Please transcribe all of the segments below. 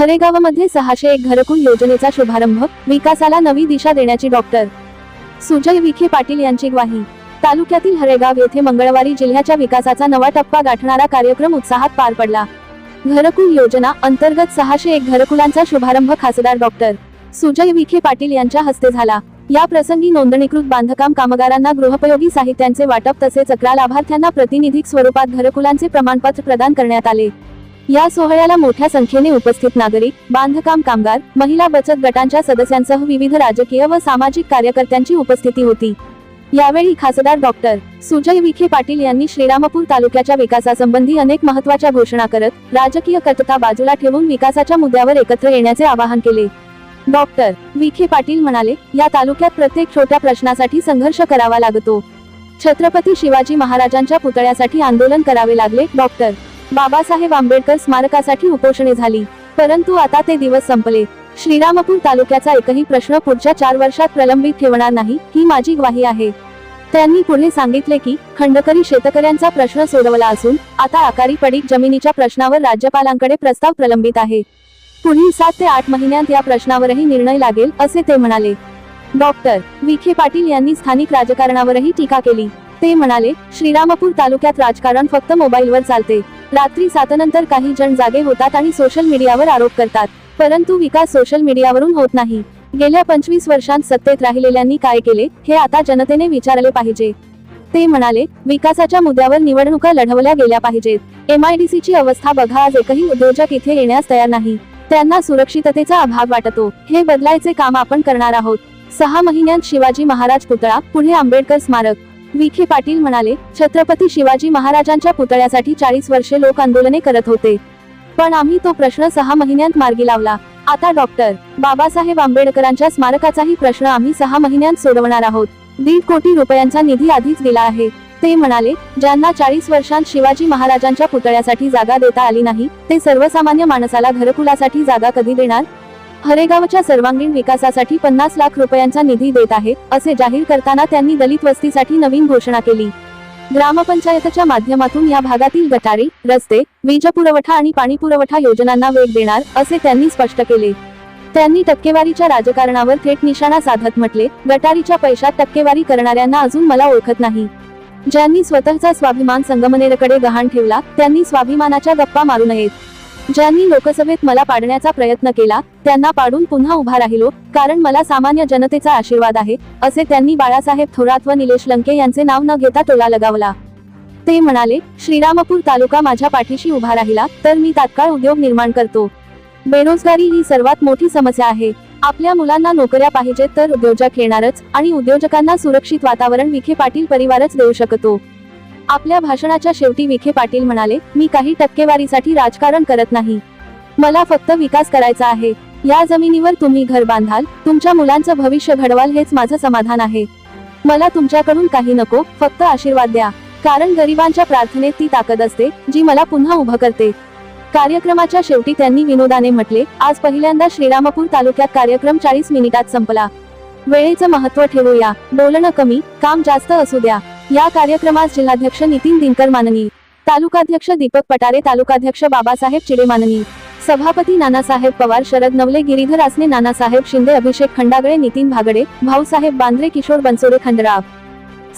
हरेगावमध्ये सहाशे एक घरकुल योजनेचा शुभारंभ विकासाला नवी दिशा देण्याची डॉक्टर. सुजय विखे पाटील यांची ग्वाही. तालुक्यातील हरेगाव येथे मंगळवारी जिल्ह्याच्या विकासाचा नवा टप्पा गाठणारा कार्यक्रम उत्साहात पार पडला. घरकुल योजना अंतर्गत सहाशे एक घरकुलांचा शुभारंभ खासदार डॉक्टर. सुजय विखे पाटील यांच्या हस्ते झाला. या प्रसंगी नोंदणीकृत बांधकाम कामगारांना गृहपयोगी साहित्यांचे वाटप तसेच अकरा लाभार्थ्यांना प्रतिनिधिक स्वरूपात घरकुलांचे प्रमाणपत्र प्रदान करण्यात आले. या सोहळ्याला मोठ्या संख्येने उपस्थित नागरिक बांधकाम कामगार महिला बचत गटांच्या सदस्यांसह विविध राजकीय व सामाजिक कार्यकर्त्यांची उपस्थिती होती. यावेळी खासदार डॉक्टर सुजय विखे पाटील यांनी श्रीरामपूर तालुक्याच्या विकासासंबंधी अनेक महत्त्वाच्या घोषणा करत राजकीय कटता बाजूला ठेवून विकासाच्या मुद्द्यावर एकत्र येण्याचे आवाहन केले. डॉक्टर विखे पाटील म्हणाले या तालुक्यात प्रत्येक छोट्या प्रश्नासाठी संघर्ष करावा लागतो. छत्रपती शिवाजी महाराजांच्या पुतळ्यासाठी आंदोलन करावे लागले. डॉक्टर बाबासाहेब आंबेडकर स्मारकासाठी उपोषणे झाली. परंतु आता ते दिवस संपले. श्रीरामपूर तालुक्याचा एकही प्रश्न पुढच्या चार वर्षात प्रलंबित ठेवणार नाही ही माझी ग्वाही आहे. त्यांनी पुढे सांगितले की खंडकरी शेतकऱ्यांचा प्रश्न सोडवला असून आता आकारी पडीक जमिनीच्या प्रश्नावर राज्यपालांकडे प्रस्ताव प्रलंबित आहे. पुढील सात ते आठ महिन्यात या प्रश्नावरही निर्णय लागेल असे ते म्हणाले. डॉक्टर विखे पाटील यांनी स्थानिक राजकारणावरही टीका केली. ते म्हणाले श्रीरामपूर तालुक्यात राजकारण फक्त मोबाईलवर चालते. रात्री सातनंतर काही जण जागे होतात आणि सोशल मीडियावर आरोप करतात. परंतु विकास सोशल मीडियावरून होत नाही. गेल्या पंचवीस वर्षांत सत्तेत राहिलेल्यांनी काय केले हे आता जनतेने विचारले पाहिजे. ते म्हणाले विकासाच्या मुद्द्यावर निवडणुका लढवल्या गेल्या पाहिजेत. एमआयडीसीची अवस्था बघा आज एकही उद्योजक इथे येण्यास तयार नाही. त्यांना सुरक्षिततेचा अभाव वाटतो. हे बदलायचे काम आपण करणार आहोत. सहा महिन्यांत शिवाजी महाराज पुतळा पुढे आंबेडकर स्मारक. विखे पाटील म्हणाले छत्रपती शिवाजी महाराजांच्या पुतळ्यासाठी चाळीस वर्षे लोक आंदोलने करत होते. पण आम्ही तो प्रश्न सहा महिन्यांत मार्गी लावला. आता डॉक्टर बाबासाहेब आंबेडकरांच्या स्मारकाचाही प्रश्न आम्ही सहा महिन्यांत सोडवणार आहोत. दीड कोटी रुपयांचा निधी आधीच दिला आहे. ते म्हणाले ज्यांना चाळीस वर्षांत शिवाजी महाराजांच्या पुतळ्यासाठी जागा देता आली नाही ते सर्वसामान्य माणसाला घरकुलासाठी जागा कधी देणार? हरेगावच्या सर्वांगीण विकासासाठी पन्नास लाख रुपयांचा निधी देत आहे असे जाहीर करताना त्यांनी दलित वस्तीसाठी नवीन घोषणा केली. ग्रामपंचायतच्या माध्यमातून या भागातील गटारी रस्ते वीज पुरवठा आणि पाणी पुरवठा योजनांना वेग देणार असे त्यांनी स्पष्ट केले. त्यांनी टक्केवारीच्या राजकारणावर थेट निशाणा साधत म्हटले गटारीच्या पैशात टक्केवारी करणाऱ्यांना अजून मला ओळखत नाही. ज्यांनी स्वतःचा स्वाभिमान संगमनेरकडे गहाण ठेवला त्यांनी स्वाभिमानाच्या गप्पा मारू नयेत. ज्यांनी लोकसभेत मला पाडण्याचा प्रयत्न केला त्यांना पाडून पुन्हा उभा राहिलो कारण मला सामान्य जनतेचा आशीर्वाद आहे असे त्यांनी बाळासाहेब थोरात व निलेश लंके यांचे नाव न घेता टोला लगावला. ते म्हणाले श्रीरामपूर तालुका माझ्या पाठीशी उभा राहिला तर मी तात्काळ उद्योग निर्माण करतो. बेरोजगारी ही सर्वात मोठी समस्या आहे. आपल्या मुलांना नोकऱ्या पाहिजेत तर उद्योजक येणारच आणि उद्योजकांना सुरक्षित वातावरण विखे पाटील परिवारच देऊ शकतो. आपल्या भाषणाच्या शेवटी विखे पाटील म्हणाले मी काही टक्केवारीसाठी राजकारण करत नाही. मला फक्त विकास करायचा आहे. या जमिनीवर तुम्ही घर बांधाल तुमच्या मुलांचं भविष्य घडवाल हेच माझं समाधान आहे. मला तुमच्याकडून काही नको फक्त आशीर्वाद द्या. कारण गरिबांच्या प्रार्थनेत ती ताकद असते जी मला पुन्हा उभं करते. कार्यक्रमाच्या शेवटी त्यांनी विनोदाने म्हटले आज पहिल्यांदा श्रीरामपूर तालुक्यात कार्यक्रम चाळीस मिनिटात संपला. वेळेचं महत्त्व ठेवूया. बोलणं कमी काम जास्त असू द्या. या कार्यक्रमात जिल्हाध्यक्ष नितीन दिनकर माननी तालुकाध्यक्ष दीपक पटारे तालुकाध्यक्ष बाबासाहेब चिडे माननी सभापती नानासाहेब पवार शरद नवले गिरीधर आसने नानासाहेब शिंदे अभिषेक खंडागळे नितीन भागडे भाऊसाहेब बांद्रे किशोर बनसोडे खंडराव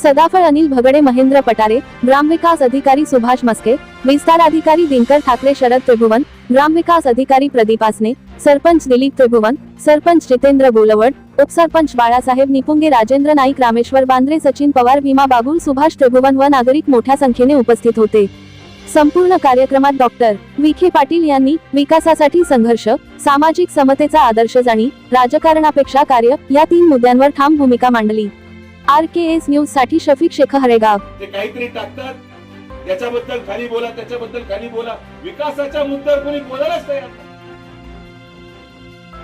सदाफळ अनिल भगडे महेंद्र पटारे ग्रामविकास अधिकारी सुभाष मस्के विस्तार अधिकारी दिनकर ठाकरे शरद त्रिभुवन ग्रामविकास अधिकारी प्रदीप आसने सरपंच दिलीप त्रिभुवन सरपंच जितेंद्र गोलवड उपसरपंच बाळासाहेब निपुंगे राजेंद्र नाईक रामेश्वर बांद्रे सचिन पवार भीमा बाबुल सुभाष त्रिभुवन व नागरिक मोठ्या संख्येने उपस्थित होते. संपूर्ण कार्यक्रमात डॉक्टर विखे पाटील यांनी विकासासाठी संघर्ष सामाजिक समतेचा आदर्श जाणी राजकारणापेक्षा कार्य या तीन मुद्द्यांवर ठाम भूमिका मांडली. आर के एस न्यूजसाठी शफीक शेख हरेगाव. काहीतरी टाकतात. याच्याबद्दल खाली बोला त्याच्याबद्दल खाली बोला. विकासाच्या मुद्द्यावर कोणी बोलायलाच तयार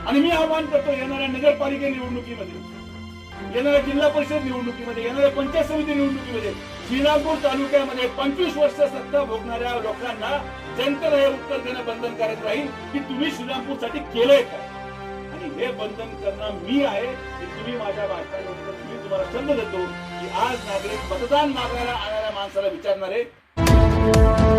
आणि मी आवाहन करतो येणाऱ्या नगरपालिका निवडणुकीमध्ये येणाऱ्या जिल्हा परिषद निवडणुकीमध्ये येणाऱ्या पंचायत समिती निवडणुकीमध्ये श्रीरामपूर तालुक्यामध्ये पंचवीस वर्ष सत्ता भोगणाऱ्या लोकांना जनतेला हे उत्तर देणं बंधनकारक राहील की तुम्ही श्रीरामपूरसाठी केलंय काय? आणि हे बंधन करणं मी आहे की तुम्ही माझ्या भाषणानंतर मी तुम्हाला संध देतो की आज नागरिक मतदान मागायला आणाऱ्या माणसाला विचारणारे Thank you.